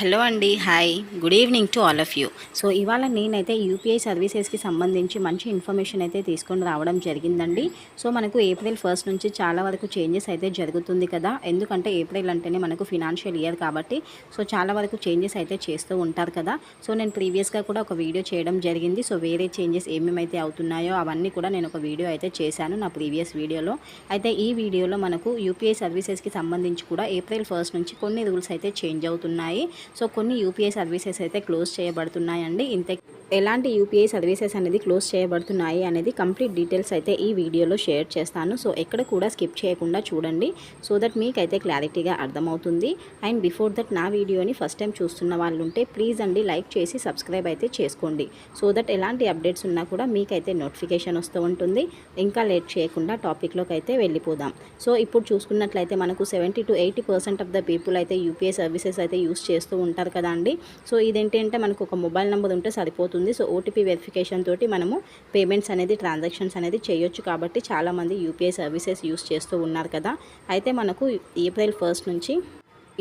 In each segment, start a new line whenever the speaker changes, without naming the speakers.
Hello అండి hi. Good evening to all of you. So ఇవాళ నేనైతే యూపీఐ సర్వీసెస్కి సంబంధించి మంచి ఇన్ఫర్మేషన్ అయితే తీసుకొని రావడం జరిగిందండి. సో మనకు ఏప్రిల్ ఫస్ట్ నుంచి చాలా వరకు చేంజెస్ అయితే జరుగుతుంది కదా. ఎందుకంటే ఏప్రిల్ అంటేనే మనకు ఫినాన్షియల్ ఇయర్ కాబట్టి సో చాలా వరకు చేంజెస్ అయితే చేస్తూ ఉంటారు కదా. సో నేను ప్రీవియస్గా కూడా ఒక వీడియో చేయడం జరిగింది. సో వేరే చేంజెస్ ఏమేమైతే అవుతున్నాయో అవన్నీ కూడా నేను ఒక వీడియో అయితే చేశాను నా ప్రీవియస్ వీడియోలో. అయితే ఈ వీడియోలో మనకు యూపీఐ సర్వీసెస్కి సంబంధించి కూడా ఏప్రిల్ ఫస్ట్ నుంచి కొన్ని రూల్స్ అయితే చేంజ్ అవుతున్నాయి. సో కొన్ని యూపీఐ సర్వీసెస్ అయితే క్లోజ్ చేయబడుతున్నాయండి. ఇంత ఎలాంటి యూపీఐ సర్వీసెస్ అనేది క్లోజ్ చేయబడుతున్నాయి అనేది కంప్లీట్ డీటెయిల్స్ అయితే ఈ వీడియోలో షేర్ చేస్తాను. సో ఎక్కడ కూడా స్కిప్ చేయకుండా చూడండి. సో దట్ మీకైతే క్లారిటీగా అర్థమవుతుంది. అండ్ బిఫోర్ దట్ నా వీడియోని ఫస్ట్ టైం చూస్తున్న వాళ్ళు ఉంటే ప్లీజ్ అండి లైక్ చేసి సబ్స్క్రైబ్ అయితే చేసుకోండి. సో దట్ ఎలాంటి అప్డేట్స్ ఉన్నా కూడా మీకైతే నోటిఫికేషన్ వస్తూ ఉంటుంది. ఇంకా లేట్ చేయకుండా టాపిక్లోకి అయితే వెళ్ళిపోదాం. సో ఇప్పుడు చూసుకున్నట్లయితే మనకు seventy two eighty percent of the people అయితే యూపీఐ సర్వీసెస్ అయితే యూస్ చేస్తూ ఉంటారు కదా అండి. సో ఇదేంటంటే మనకు ఒక మొబైల్ నెంబర్ ఉంటే సరిపోతుంది. సో ఓటీపీ వెరిఫికేషన్ తోటి మనము పేమెంట్స్ అనేది ట్రాన్సాక్షన్స్ అనేది చేయొచ్చు కాబట్టి చాలామంది యూపీఐ సర్వీసెస్ యూస్ చేస్తూ ఉన్నారు కదా. అయితే మనకు ఏప్రిల్ ఫస్ట్ నుంచి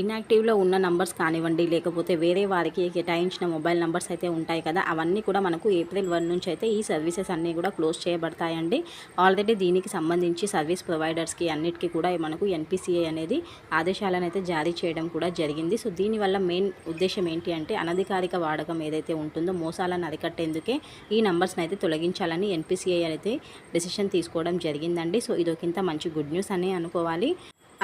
ఇన్యాక్టివ్లో ఉన్న నంబర్స్ కానివ్వండి లేకపోతే వేరే వారికి కేటాయించిన మొబైల్ నంబర్స్ అయితే ఉంటాయి కదా అవన్నీ కూడా మనకు ఏప్రిల్ వన్ నుంచి అయితే ఈ సర్వీసెస్ అన్నీ కూడా క్లోజ్ చేయబడతాయండి. ఆల్రెడీ దీనికి సంబంధించి సర్వీస్ ప్రొవైడర్స్కి అన్నిటికీ కూడా మనకు ఎన్పిసిఐ అనేది ఆదేశాలను అయితే జారీ చేయడం కూడా జరిగింది. సో దీనివల్ల మెయిన్ ఉద్దేశం ఏంటి అంటే అనధికారిక వాడకం ఏదైతే ఉంటుందో మోసాలను అరికట్టేందుకే ఈ నంబర్స్ని అయితే తొలగించాలని ఎన్పిసిఐ అయితే డెసిషన్ తీసుకోవడం జరిగిందండి. సో ఇదొకింత మంచి గుడ్ న్యూస్ అని అనుకోవాలి.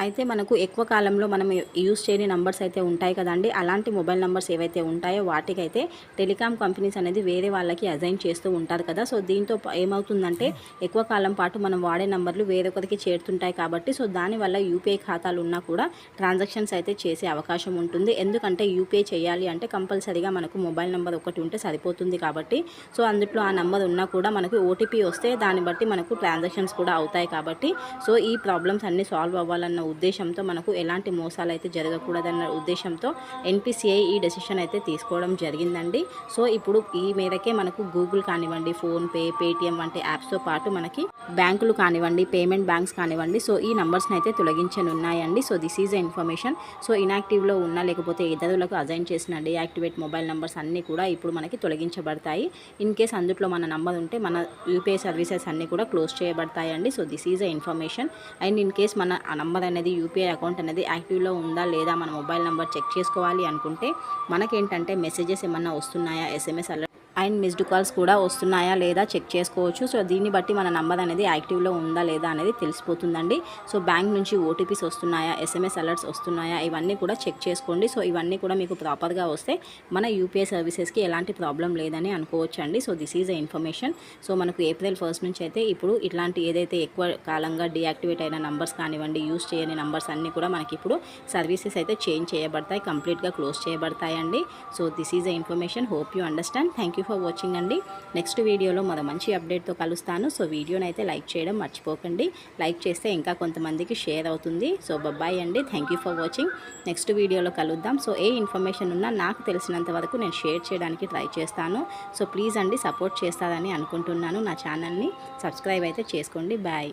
అయితే మనకు ఎక్కువ కాలంలో మనం యూస్ చేయని నంబర్స్ అయితే ఉంటాయి కదండి. అలాంటి మొబైల్ నెంబర్స్ ఏవైతే ఉంటాయో వాటికైతే టెలికాం కంపెనీస్ అనేది వేరే వాళ్ళకి అజైన్ చేస్తూ ఉంటారు కదా. సో దీంతో ఏమవుతుందంటే ఎక్కువ కాలం పాటు మనం వాడే నంబర్లు వేరొకరికి చేరుతుంటాయి కాబట్టి సో దానివల్ల యూపీఐ ఖాతాలు ఉన్నా కూడా ట్రాన్సాక్షన్స్ అయితే చేసే అవకాశం ఉంటుంది. ఎందుకంటే యూపీఐ చేయాలి అంటే కంపల్సరీగా మనకు మొబైల్ నెంబర్ ఒకటి ఉంటే సరిపోతుంది కాబట్టి సో అందులో ఆ నెంబర్ ఉన్నా కూడా మనకు ఓటీపీ వస్తే దాన్ని బట్టి మనకు ట్రాన్సాక్షన్స్ కూడా అవుతాయి కాబట్టి సో ఈ ప్రాబ్లమ్స్ అన్నీ సాల్వ్ అవ్వాలన్న ఉద్దేశంతో మనకు ఎలాంటి మోసాలు అయితే జరగకూడదన్న ఉద్దేశంతో ఎన్పిసిఐ ఈ డెసిషన్ అయితే తీసుకోవడం జరిగిందండి. సో ఇప్పుడు ఈ మేరకే మనకు గూగుల్ కానివ్వండి ఫోన్పే పేటిఎం వంటి యాప్స్తో పాటు మనకి బ్యాంకులు కానివ్వండి పేమెంట్ బ్యాంక్స్ కానివ్వండి సో ఈ నంబర్స్ని అయితే తొలగించనున్నాయండి. So this is information so ఇనాక్టివ్లో ఉన్న లేకపోతే ఇతరులకు అజైన్ చేసిన యాక్టివేట్ మొబైల్ నెంబర్స్ అన్నీ కూడా ఇప్పుడు మనకి తొలగించబడతాయి. ఇన్ కేస్ అందుట్లో మన నంబర్ ఉంటే మన యూపీఐ సర్వీసెస్ అన్నీ కూడా close చేయబడతాయండి. So this is a information and in case మన ఆ నంబర్ అనేది యూపీఐ అకౌంట్ అనేది యాక్టివ్లో ఉందా లేదా మన మొబైల్ నెంబర్ చెక్ చేసుకోవాలి అనుకుంటే మనకేంటంటే మెసేజెస్ ఏమన్నా వస్తున్నాయా? SMS alert and missed calls కూడా వస్తున్నాయా లేదా చెక్ చేసుకోవచ్చు. సో దీన్ని బట్టి మన నంబర్ అనేది యాక్టివ్లో ఉందా లేదా అనేది తెలిసిపోతుందండి. సో బ్యాంక్ నుంచి ఓటీపీస్ వస్తున్నాయా ఎస్ఎంఎస్ అలర్ట్స్ వస్తున్నాయా ఇవన్నీ కూడా చెక్ చేసుకోండి. సో ఇవన్నీ కూడా మీకు ప్రాపర్గా వస్తే మన యూపీఐ సర్వీసెస్కి ఎలాంటి ప్రాబ్లం లేదని అనుకోవచ్చు అండి so this is a information. So మనకు ఏప్రిల్ ఫస్ట్ నుంచి అయితే ఇప్పుడు ఇట్లాంటి ఏదైతే ఎక్కువ కాలంగా డియాక్టివేట్ అయిన నంబర్స్ కానివ్వండి యూస్ చేయని నంబర్స్ అన్నీ కూడా మనకి ఇప్పుడు సర్వీసెస్ అయితే చేంజ్ చేయబడతాయి కంప్లీట్గా close చేయబడతాయండి. So this is a information. Hope you understand. Thank you for watching అండి. నెక్స్ట్ వీడియోలో మరో మంచి అప్డేట్తో కలుస్తాను. సో వీడియోని అయితే లైక్ చేయడం మర్చిపోకండి. లైక్ చేస్తే ఇంకా కొంతమందికి షేర్ అవుతుంది. సో బబ్బాయి అండి. Thank you for watching. Next వీడియోలో కలుద్దాం. సో ఏ ఇన్ఫర్మేషన్ ఉన్నా నాకు తెలిసినంత వరకు నేను షేర్ చేయడానికి ట్రై చేస్తాను. సో ప్లీజ్ అండి సపోర్ట్ చేస్తారని అనుకుంటున్నాను నా ఛానల్ని. సబ్స్క్రైబ్ అయితే చేసుకోండి. బాయ్.